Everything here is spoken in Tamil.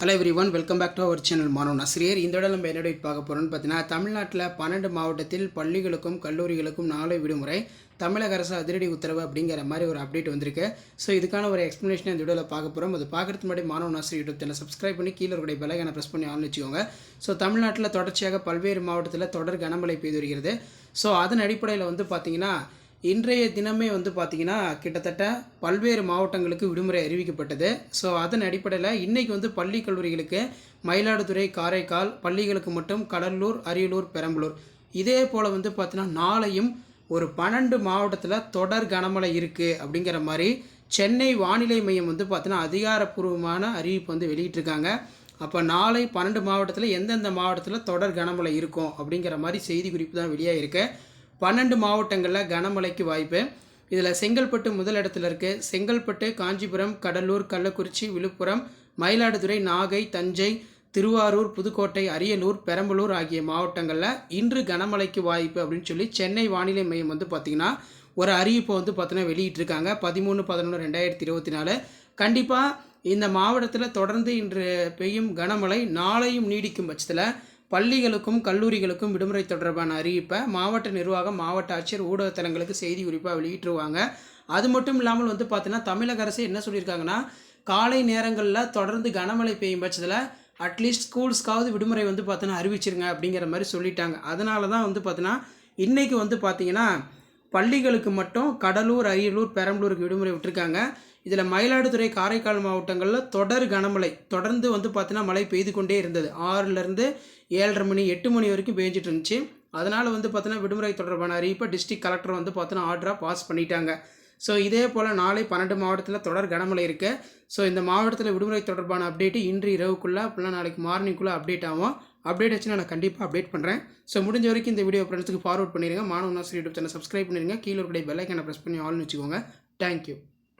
Hello everyone welcome back to our channel Manavan Asiriyar இந்த இடம் நம்ம என்னோட பார்க்க போகிறோம்னு பார்த்தீங்கன்னா தமிழ்நாட்டில் பன்னெண்டு மாவட்டத்தில் பள்ளிகளுக்கும் கல்லூரிகளுக்கும் நாளை விடுமுறை தமிழக அரசு அதிரடி உத்தரவு அப்படிங்கிற மாதிரி ஒரு அப்டேட் வந்திருக்கு ஸோ இதுக்கான ஒரு எக்ஸ்ப்ளனேஷன் இந்த வீடியோவில் பார்க்க போகிறோம் அது பார்க்குறது முன்னாடி மாணவ நாசர் யூடியூப் சேனல் சப்ஸ்கிரைப் பண்ணி கீழே இருக்கிற பெலைக்கான ப்ரெஸ் பண்ணி ஆன் வச்சுக்கோங்க ஸோ தமிழ்நாட்டில் தொடர்ச்சியாக பல்வேறு மாவட்டத்தில் தொடர் கனமழை பெய்து வருகிறது. ஸோ அதன் அடிப்படையில் வந்து பார்த்திங்கன்னா இன்றைய தினமே வந்து பார்த்திங்கன்னா கிட்டத்தட்ட பல்வேறு மாவட்டங்களுக்கு விடுமுறை அறிவிக்கப்பட்டது. ஸோ அதன் அடிப்படையில் இன்றைக்கி வந்து பள்ளி கல்லூரிகளுக்கு மயிலாடுதுறை காரைக்கால் பள்ளிகளுக்கு மட்டும் கடலூர் அரியலூர் பெரம்பலூர். இதே போல் வந்து பார்த்திங்கன்னா நாளையும் ஒரு பன்னெண்டு மாவட்டத்தில் தொடர் கனமழை இருக்குது அப்படிங்கிற மாதிரி சென்னை வானிலை மையம் வந்து பார்த்தீங்கன்னா அதிகாரப்பூர்வமான அறிவிப்பு வந்து வெளியிட்டிருக்காங்க. அப்போ நாளை பன்னெண்டு மாவட்டத்தில் எந்தெந்த மாவட்டத்தில் தொடர் கனமழை இருக்கும் அப்படிங்கிற மாதிரி செய்தி குறிப்பு தான் வெளியாக இருக்குது பன்னெண்டு மாவட்டங்களில் கனமழைக்கு வாய்ப்பு. இதில் செங்கல்பட்டு முதல் இடத்துல இருக்குது செங்கல்பட்டு காஞ்சிபுரம் கடலூர் கள்ளக்குறிச்சி விழுப்புரம் மயிலாடுதுறை நாகை தஞ்சை திருவாரூர் புதுக்கோட்டை அரியலூர் பெரம்பலூர் ஆகிய மாவட்டங்களில் இன்று கனமழைக்கு வாய்ப்பு அப்படின்னு சொல்லி சென்னை வானிலை மையம் வந்து பார்த்திங்கன்னா ஒரு அறிவிப்பை வந்து பார்த்தீங்கன்னா வெளியிட்டிருக்காங்க. பதிமூணு பதினொன்று ரெண்டாயிரத்தி இருபத்தி நாலு. கண்டிப்பாக இந்த மாவட்டத்தில் தொடர்ந்து இன்று பெய்யும் கனமழை நாளையும் நீடிக்கும் பட்சத்தில் பள்ளிகளுக்கும் கல்லூரிகளுக்கும் விடுமுறை தொடர்பான அறிவிப்பை மாவட்ட நிர்வாகம் மாவட்ட ஆட்சியர் ஊடகத்தலங்களுக்கு செய்தி குறிப்பாக வெளியிட்டுருவாங்க. அது மட்டும் இல்லாமல் வந்து பார்த்தீங்கன்னா தமிழக அரசு என்ன சொல்லியிருக்காங்கன்னா காலை நேரங்களில் தொடர்ந்து கனமழை பெய்யும் பட்சத்தில் அட்லீஸ்ட் ஸ்கூல்ஸ்க்காவது விடுமுறை வந்து பார்த்தோன்னா அறிவிச்சிருங்க அப்படிங்கிற மாதிரி சொல்லிட்டாங்க. அதனால தான் வந்து பார்த்தீங்கன்னா இன்றைக்கி வந்து பார்த்திங்கன்னா பள்ளிகளுக்கு மட்டும் கடலூர் அரியலூர் பெரம்பலூருக்கு விடுமுறை விட்டுருக்காங்க. இதில் மயிலாடுதுறை காரைக்கால் மாவட்டங்களில் தொடர் கனமழை. தொடர்ந்து வந்து பார்த்தீங்கன்னா மழை பெய்து கொண்டே இருந்தது. ஆறுலேருந்து ஏழரை மணி எட்டு மணி வரைக்கும் பெஞ்சிட்டு இருந்துச்சு. அதனால் வந்து பார்த்தீங்கன்னா விடுமுறை தொடர்பான அறிவிப்பை டிஸ்ட்ரிக்ட் கலெக்டர் வந்து பார்த்தீங்கன்னா ஆர்டராக பாஸ் பண்ணிட்டாங்க. ஸோ இதே போல் நாளை பன்னெண்டு மாவட்டத்தில் தொடர் கனமழை இருக்குது ஸோ இந்த மாவட்டத்தில் விடுமுறை தொடர்பான அப்டேட்டு இன்று இரவுக்குள்ளே அப்படிலாம் நாளைக்கு மார்னிங்குள்ளே அப்டேட் ஆகும். அப்டேட் ஆச்சுன்னா நான் கண்டிப்பாக அப்டேட் பண்ணுறேன் ஸோ முடிஞ்ச வரைக்கும் இந்த வீடியோ ஃப்ரெண்ட்ஸுக்கு ஃபார்வர்ட் பண்ணிடுங்க மாணவ நாசர் யூடியூப் சேனல் சப்ஸ்கிரைப் பண்ணிடுங்க கீழே இருக்கிற பெல்லைக்கான ப்ரெஸ் பண்ணி ஆல்னு வச்சுக்கோங்க. தேங்க்யூ